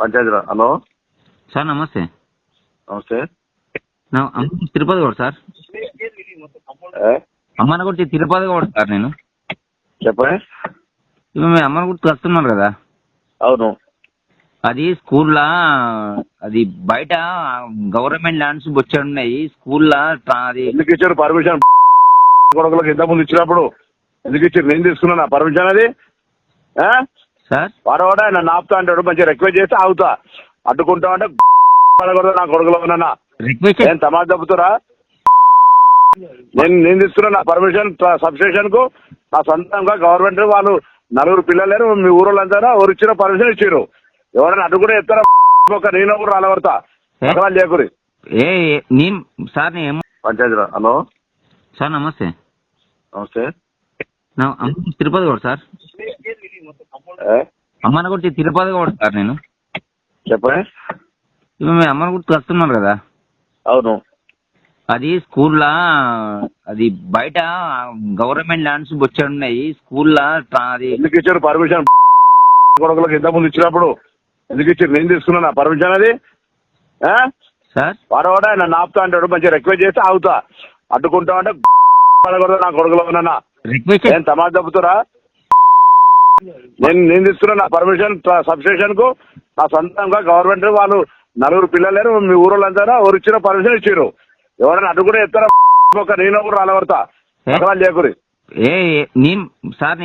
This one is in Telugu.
పంచాయతీ హలో? సార్ నమస్తే. నమస్తే. తిరుపతి కూడా సార్. ఏ? అమ్మని గుర్తి తిరుపతి కూడా సార్ నేను. చెప్పండి. ఇప్పుడు మీ అమ్మని గుర్తు వస్తున్నారు కదా. అవును. అది స్కూల్లో అది బయట గవర్నమెంట్ ల్యాండ్స్ బొచ్చాడు ఉన్నాయి స్కూల్లో అది ఎందుకు ఇచ్చారు? పర్మిషన్. కొడుకులకు ఇంత ముందు ఇచ్చినప్పుడు ఎందుకు ఇచ్చారు? నేను తీసుకున్నా పర్మిషన్ అది? సార్? వాడవాడ నన్ను ఆపుతా అంటాడు మంచిగా రిక్వెస్ట్ చేస్తే ఆగుతా. అడ్డుకుంటా అంటే నా కొడుకులో ఉన్నా రిక్వెస్ట్ ఏం తమాషా దెబ్బతురా నేను నేను తీసుకున్నా నా పర్మిషన్ సబ్స్టేషన్కు. నా సొంతంగా గవర్నమెంట్ వాళ్ళు నలుగురు పిల్లలు లేరు మీ ఊరోళ్ళంతా ఎవరు ఇచ్చిన పర్మిషన్ ఇచ్చారు ఎవరైనా అడ్డుకుంటే ఎత్తారా ఒక నేను కూడా రాలవడతా ఏ? ఎకరాలు చేయకూరి ఏ నేను సార్ నేను పంచాయతీ హలో. సార్ నమస్తే. నమస్తే. తిరుపతి కూడా సార్? అమ్మని గుర్తి తిరుపతి కూడా సార్ నేను. చెప్పండి. ఇప్పుడు మీ అమ్మని గుర్తు వస్తున్నారు కదా. అవును. అది స్కూల్లో అది బయట గవర్నమెంట్ ల్యాండ్స్ బొచ్చాడు ఉన్నాయి. స్కూల్లో అది ఎందుకు ఇచ్చారు పర్మిషన్? కొడుకులకు ఇంత ముందు ఇచ్చినప్పుడు ఎందుకు ఇచ్చారు? నేను తీసుకున్నా పర్మిషన్ అది? ఆ? సార్? వాడవాడ నన్ను ఆపుతా అంటాడు మంచిగా రిక్వెస్ట్ చేస్తే ఆగుతా. అడ్డుకుంటా అంటే పడకూడదు నా కొడుకులో ఉన్నా రిక్వెస్ట్ ఏం తమాషా దెబ్బతురా నేను నేను తీసుకున్నా నా పర్మిషన్ సబ్స్టేషన్కు నా సొంతంగా గవర్నమెంట్ వాళ్ళు నలుగురు పిల్లలు లేరు మీ ఊరోళ్ళంతా ఎవరు ఇచ్చిన పర్మిషన్ ఇచ్చారు ఎవరైనా అడ్డుకుంటే ఎత్తారా ఒక నేను కూడా? ఎకరాలు చేయకూరి ఏ నేను సార్